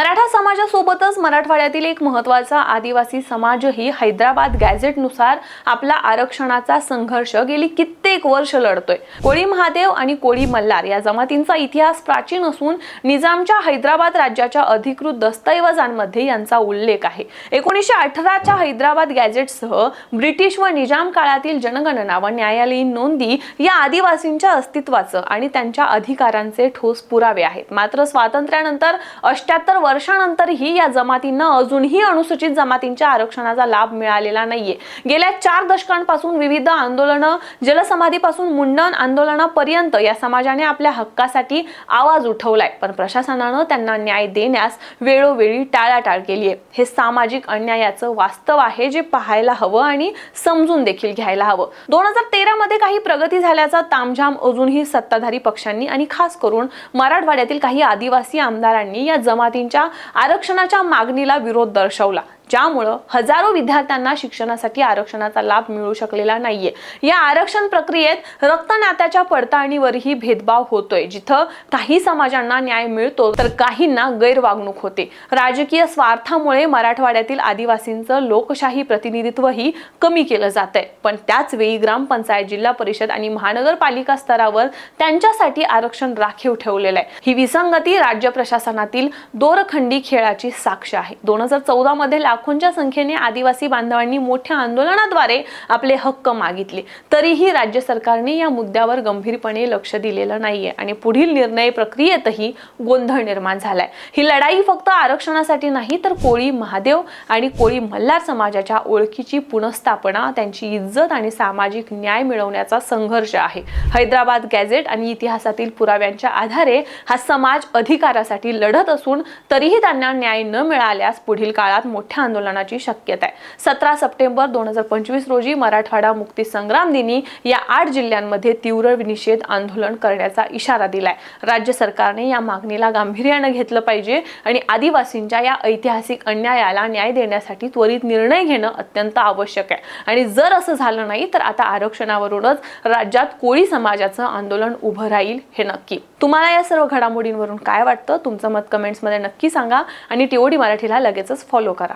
मराठा समाजासोबतच मराठवाड्यातील एक महत्त्वाचा आदिवासी समाजही हैदराबाद गॅझेटनुसार आपला आरक्षणाचा संघर्ष गेली कित्येक वर्ष लढतोय. कोळी महादेव आणि कोळी मल्हार या जमातींचा इतिहास प्राचीन असून निजामच्या हैदराबाद राज्याच्या अधिकृत दस्तऐवजांमध्ये यांचा उल्लेख आहे. एकोणीसशे अठराच्या हैदराबाद गॅझेटसह ब्रिटिश व निजाम काळातील जनगणना व न्यायालयीन नोंदी या आदिवासींच्या अस्तित्वाचं आणि त्यांच्या अधिकारांचे ठोस पुरावे आहेत. मात्र स्वातंत्र्यानंतर अष्ट्याहत्तर वर्षानंतरही या जमातींना अजूनही अनुसूचित जमातींच्या आरक्षणाचा लाभ मिळालेला नाहीये. गेल्या चार दशकांपासून विविध आंदोलनं जलसमाधीपासून मुंडन आंदोलनापर्यंत या समाजाने आपल्या हक्कासाठी आवाज उठवलाय. पण प्रशासनानं त्यांना न्याय देण्यास वेळोवेळी टाळाटाळ केली आहे हे सामाजिक अन्यायाचं वास्तव आहे जे पाहायला हवं आणि समजून देखील घ्यायला हवं. दोन हजार तेरा मध्ये काही प्रगती झाल्याचा तामझाम अजूनही सत्ताधारी पक्षांनी आणि खास करून मराठवाड्यातील काही आदिवासी आमदारांनी या जमातींच्या आरक्षणाच्या मागणीला विरोध दर्शवला. ज्यामुळं हजारो विद्यार्थ्यांना शिक्षणासाठी आरक्षणाचा लाभ मिळू शकलेला नाहीये. या आरक्षण प्रक्रियेत रक्तनात्याच्या पडताळणीवरही भेदभाव होतोय. जिथं काही समाजांना न्याय मिळतो तर काहींना गैरवागणूक होते. राजकीय स्वार्थामुळे मराठवाड्यातील आदिवासींचं लोकशाही प्रतिनिधित्वही कमी केलं जात आहे पण त्याच वेळी ग्रामपंचायत जिल्हा परिषद आणि महानगरपालिका स्तरावर त्यांच्यासाठी आरक्षण राखीव ठेवलेलं आहे ही विसंगती राज्य प्रशासनातील दोरखंडी खेळाची साक्ष आहे. दोन हजार चौदा मध्ये लाखोंच्या संख्येने आदिवासी बांधवांनी मोठ्या आंदोलनाद्वारे आपले हक्क मागितले. तरीही राज्य सरकारने या मुद्द्यावर गंभीरपणे लक्ष दिलेलं नाहीये आणि पुढील निर्णय प्रक्रियेतही गोंधळ निर्माण झालाय. ही लढाई फक्त आरक्षणासाठी नाही तर कोळी महादेव आणि कोळी मल्हार समाजाच्या ओळखीची पुनर्स्थापना त्यांची इज्जत आणि सामाजिक न्याय मिळवण्याचा संघर्ष आहे. हैदराबाद गॅझेट आणि इतिहासातील पुराव्यांच्या आधारे हा समाज अधिकारासाठी लढत असून तरीही त्यांना न्याय न मिळाल्यास पुढील काळात मोठ्या आंदोलनाची शक्यता आहे. सतरा सप्टेंबर दोन हजार पंचवीस रोजी मराठवाडा मुक्ती संग्राम दिनी या आठ जिल्ह्यांमध्ये तीव्र निषेध आंदोलन करण्याचा इशारा दिलाय. राज्य सरकारने या मागणीला गांभीर्यानं घेतलं पाहिजे आणि आदिवासींच्या या ऐतिहासिक अन्यायाला न्याय देण्यासाठी त्वरित निर्णय घेणं अत्यंत आवश्यक आहे. आणि जर असं झालं नाही तर आता आरक्षणावरूनच राज्यात कोळी समाजाचं आंदोलन उभं राहील हे नक्की. तुम्हाला या सर्व घडामोडींवरून काय वाटतं? तुमचं मत कमेंट्समध्ये नक्की सांगा आणि टीओडी मराठीला लगेचच फॉलो करा.